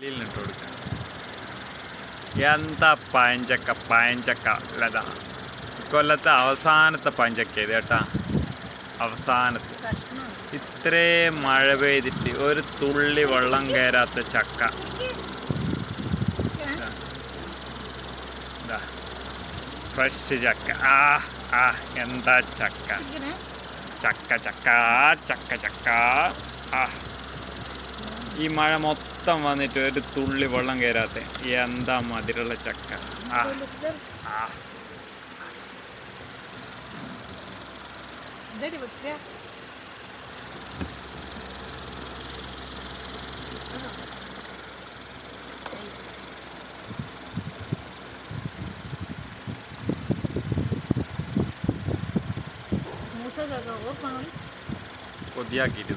ഇട്ട് കൊടുക്കാം എന്താ പഴഞ്ചക്ക പഴഞ്ചക്ക ലത? കൊല്ലത്തെ അവസാനത്തെ പഴഞ്ചക്ക ഇത് കേട്ടാ? അവസാനത്തെ. ഇത്രേ മഴ പെയ്തിട്ട് ഒരു തുള്ളി വെള്ളം കയറാത്ത ചക്ക. ഫ്രഷ് ചക്ക. ആ ആ എന്താ ചക്ക? ചക്ക ചക്ക ചക്ക ചക്ക. ആ. ഈ മഴ മൊത്തം വന്നിട്ട് ഒരു തുള്ളി വെള്ളം കയറാത്ത എന്താ മതിരുള്ള ചക്ക. ആ. ആ. കൊതിയാക്കിയിട്ട്